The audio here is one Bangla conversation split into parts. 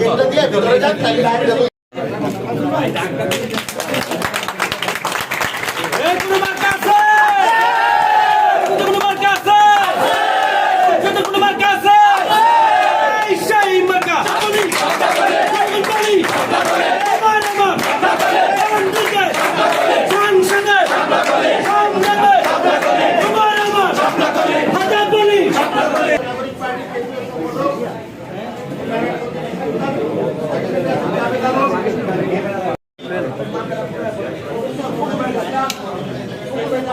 গেটটা দিয়ে ভেতরে যান তাই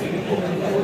বিভিন্ন